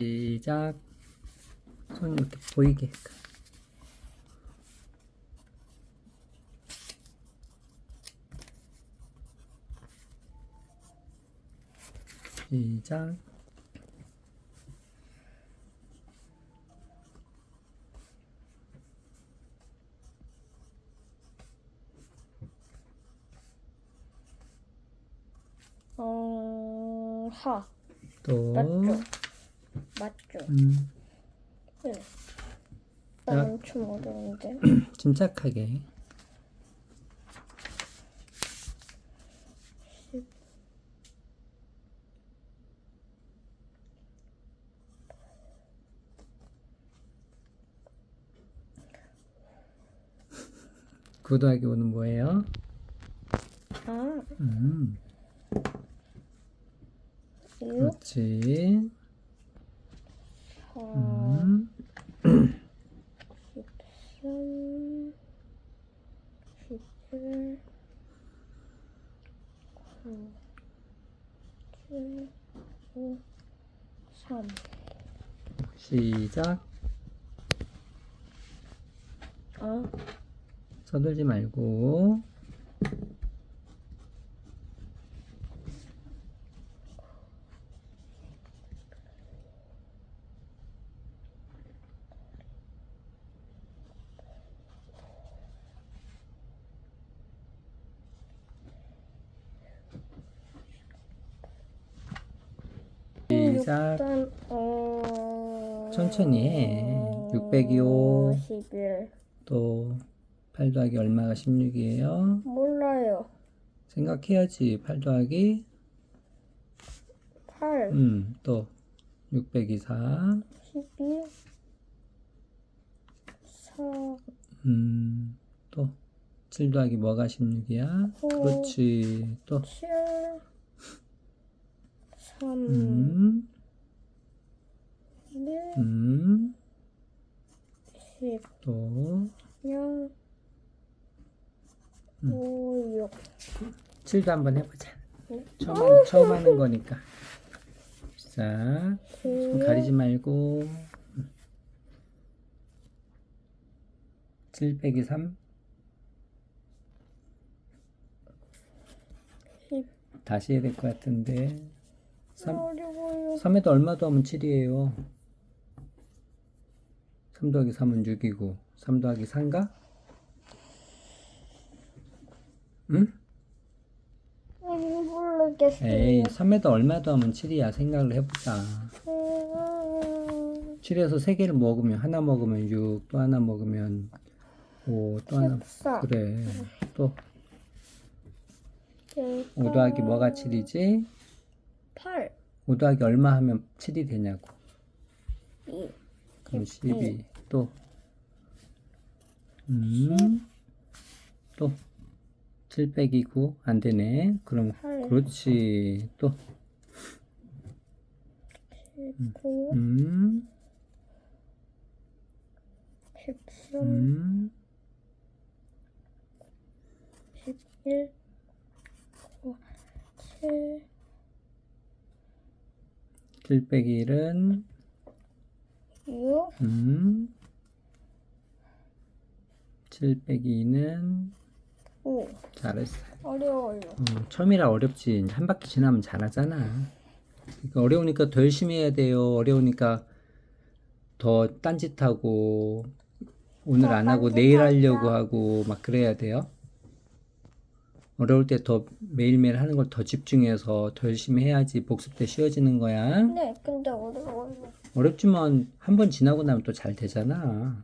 시작. 손 이렇게 보이게. 시작. 어, 하. 또. 맞죠? 맞죠? 음, 네. 자. 나 엄청 어려운데. 침착하게. 구더하기 5는 뭐예요? 아, 음, 6, 그렇지. 4, 음, 3, 11, 9, 7, 5, 3. 시작. 아, 서둘지 말고. 시작. 어. 천천히 해. 602호. 11. 또, 8 더하기 얼마가 16이에요? 몰라요. 생각해야지. 8 더하기, 8, 음, 또, 6 빼기 4, 12, 4, 음, 또, 7 더하기 뭐가 16이야? 오. 그렇지. 또, 7, 3, 음, 1, 음, 10, 또, 0, 음. 5, 6. 7도 한번 해보자. 네. 처음, 하- 처음 하는 거니까. 자, 손 7, 가리지 말고. 7 빼기 3, 10. 다시 해야 될 것 같은데. 3, 어려워요. 3에도 얼마 더하면 7이에요. 3 더하기 3은 6이고, 3 더하기 4인가? 응? 음, 모르겠어요. 에이, 3에도 얼마 더하면 7이야. 생각을 해보자. 음, 7에서 3개를 먹으면, 하나 먹으면 6, 또 하나 먹으면 5, 또 하나. 14. 그래. 또, 네, 5 더하기 뭐가 7이지? 8, 5 더하기 얼마 하면 7이 되냐고. 2, 그럼 12. 또, 음, 또, 7 빼기 9. 안 되네. 그럼, 8, 그렇지. 또, 9, 음, 13, 음, 11, 9, 7, 7 빼기 1은, 6, 음, 7 빼기 2는, 5. 잘했어. 어려워요. 어, 처음이라 어렵지. 한 바퀴 지나면 잘하잖아. 그러니까 어려우니까 더 열심히 해야 돼요. 어려우니까 더 딴짓하고 오늘 더안 하고 내일. 하려고 하고 막 그래야 돼요. 어려울 때 더 매일매일 하는 걸 더 집중해서 더 열심히 해야지 복습 때 쉬워지는 거야. 네, 근데 어려워요. 어렵지만 한 번 지나고 나면 또 잘 되잖아.